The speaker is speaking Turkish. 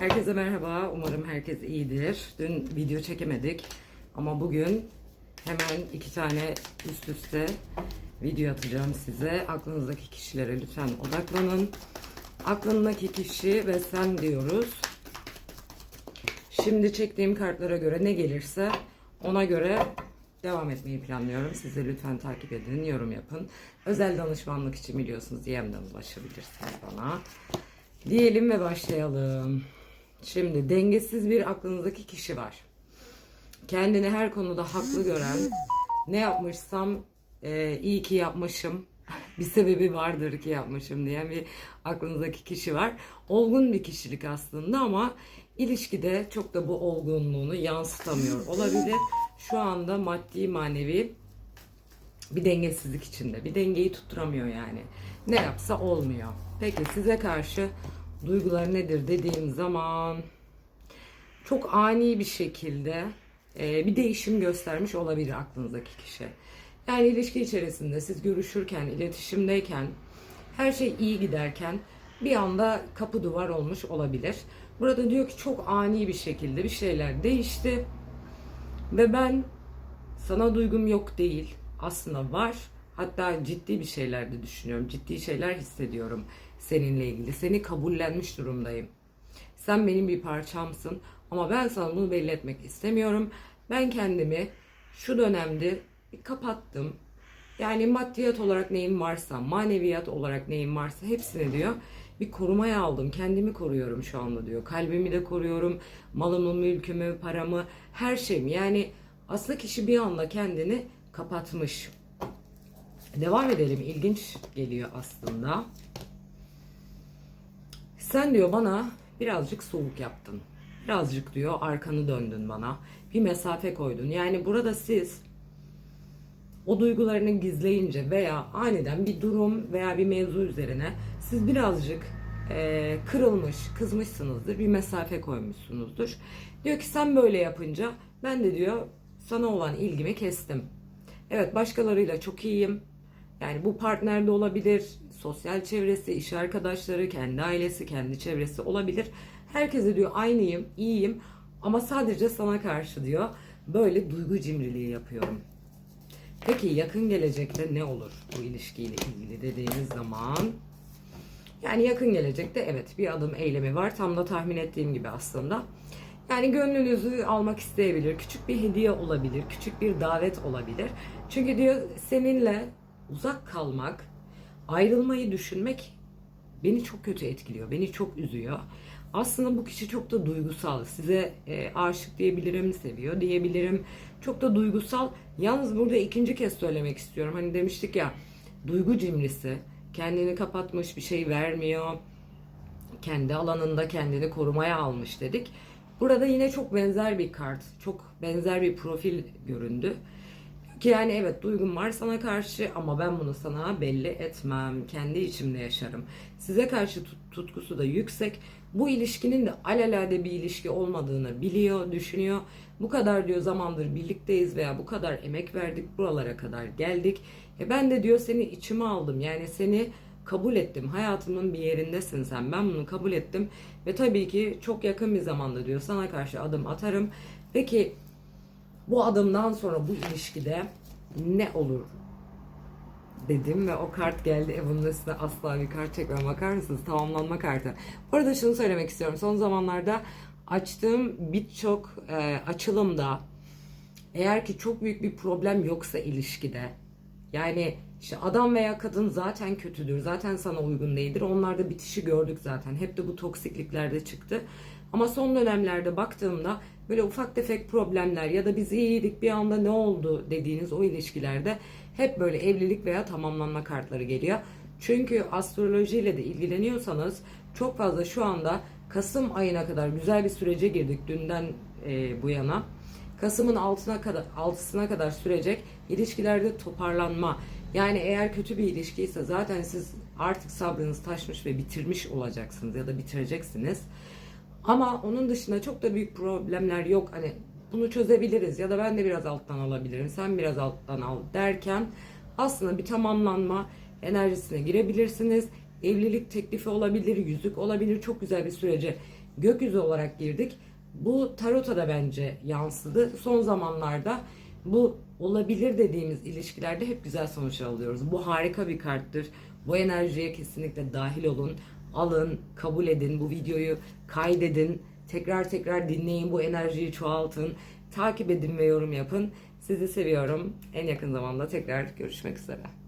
Herkese merhaba. Umarım herkes iyidir. Dün video çekemedik ama bugün hemen iki tane üst üste video atacağım size. Aklınızdaki kişilere lütfen odaklanın. Aklındaki kişi ve sen diyoruz. Şimdi çektiğim kartlara göre ne gelirse ona göre devam etmeyi planlıyorum. Siz de lütfen takip edin, yorum yapın. Özel danışmanlık için biliyorsunuz DM'den ulaşabilirsiniz bana. Diyelim ve başlayalım. Şimdi dengesiz bir aklınızdaki kişi var. Kendini her konuda haklı gören, ne yapmışsam e, iyi ki yapmışım, bir sebebi vardır ki yapmışım diyen bir aklınızdaki kişi var. Olgun bir kişilik aslında ama ilişkide çok da bu olgunluğunu yansıtamıyor olabilir. Şu anda maddi manevi bir dengesizlik içinde. Bir dengeyi tutturamıyor yani. Ne yapsa olmuyor. Peki size karşı duygular nedir dediğim zaman çok ani bir şekilde e, bir değişim göstermiş olabilir aklınızdaki kişi. Yani ilişki içerisinde siz görüşürken, iletişimdeyken, her şey iyi giderken bir anda kapı duvar olmuş olabilir. Burada diyor ki çok ani bir şekilde bir şeyler değişti ve ben sana duygum yok değil. Aslında var. Hatta ciddi bir şeyler de düşünüyorum. Ciddi şeyler hissediyorum seninle ilgili. Seni kabullenmiş durumdayım. Sen benim bir parçamsın ama ben sana bunu belli etmek istemiyorum. Ben kendimi şu dönemde kapattım. Yani maddiyat olarak neyim varsa, maneviyat olarak neyim varsa hepsini diyor bir korumaya aldım. Kendimi koruyorum şu anda diyor. Kalbimi de koruyorum. Malımı, mülkümü, paramı, her şeyimi. Yani aslında kişi bir anda kendini kapatmış. Devam edelim. İlginç geliyor aslında. Sen diyor bana birazcık soğuk yaptın. Birazcık diyor arkanı döndün bana. Bir mesafe koydun. Yani burada siz o duygularını gizleyince veya aniden bir durum veya bir mevzu üzerine siz birazcık e, kırılmış, kızmışsınızdır. Bir mesafe koymuşsunuzdur. Diyor ki sen böyle yapınca ben de diyor sana olan ilgimi kestim. Evet başkalarıyla çok iyiyim. Yani bu partner de olabilir, sosyal çevresi, iş arkadaşları, kendi ailesi, kendi çevresi olabilir. Herkese diyor aynıyım, iyiyim ama sadece sana karşı diyor böyle duygu cimriliği yapıyorum. Peki yakın gelecekte ne olur bu ilişkiyle ilgili dediğiniz zaman? Yani yakın gelecekte evet bir adım eylemi var. Tam da tahmin ettiğim gibi aslında. Yani gönlünüzü almak isteyebilir. Küçük bir hediye olabilir. Küçük bir davet olabilir. Çünkü diyor seninle uzak kalmak, ayrılmayı düşünmek beni çok kötü etkiliyor. Beni çok üzüyor. Aslında bu kişi çok da duygusal. Size e, aşık diyebilirim, seviyor diyebilirim. Çok da duygusal. Yalnız burada ikinci kez söylemek istiyorum. Hani demiştik ya duygu cimrisi. Kendini kapatmış, bir şey vermiyor. Kendi alanında kendini korumaya almış dedik. Burada yine çok benzer bir kart, çok benzer bir profil göründü. Ki yani evet duygum var sana karşı ama ben bunu sana belli etmem. Kendi içimde yaşarım. Size karşı tut- tutkusu da yüksek. Bu ilişkinin de alelade bir ilişki olmadığını biliyor, düşünüyor. Bu kadar diyor zamandır birlikteyiz veya bu kadar emek verdik buralara kadar geldik. E ben de diyor seni içime aldım. Yani seni kabul ettim. Hayatımın bir yerindesin sen. Ben bunu kabul ettim. Ve tabii ki çok yakın bir zamanda diyor sana karşı adım atarım. Peki bu adımdan sonra bu ilişkide ne olur dedim ve o kart geldi. E bunun üstüne asla bir kart çekmem. Bakar mısınız? Tamamlanma kartı. Bu arada şunu söylemek istiyorum. Son zamanlarda açtığım birçok e, açılımda eğer ki çok büyük bir problem yoksa ilişkide yani işte adam veya kadın zaten kötüdür. Zaten sana uygun değildir. Onlarda bitişi gördük zaten. Hep de bu toksikliklerde çıktı. Ama son dönemlerde baktığımda böyle ufak tefek problemler ya da biz iyiydik bir anda ne oldu dediğiniz o ilişkilerde hep böyle evlilik veya tamamlanma kartları geliyor. Çünkü astrolojiyle de ilgileniyorsanız çok fazla şu anda Kasım ayına kadar güzel bir sürece girdik dünden e, bu yana. Kasım'ın altına kadar altısına kadar sürecek ilişkilerde toparlanma. Yani eğer kötü bir ilişkiyse zaten siz artık sabrınız taşmış ve bitirmiş olacaksınız ya da bitireceksiniz. Ama onun dışında çok da büyük problemler yok. Hani bunu çözebiliriz ya da ben de biraz alttan alabilirim. Sen biraz alttan al derken aslında bir tamamlanma enerjisine girebilirsiniz. Evlilik teklifi olabilir, yüzük olabilir. Çok güzel bir sürece gökyüzü olarak girdik. Bu tarota da bence yansıdı. Son zamanlarda bu olabilir dediğimiz ilişkilerde hep güzel sonuçlar alıyoruz. Bu harika bir karttır. Bu enerjiye kesinlikle dahil olun. Alın, kabul edin. Bu videoyu kaydedin. Tekrar tekrar dinleyin. Bu enerjiyi çoğaltın. Takip edin ve yorum yapın. Sizi seviyorum. En yakın zamanda tekrar görüşmek üzere.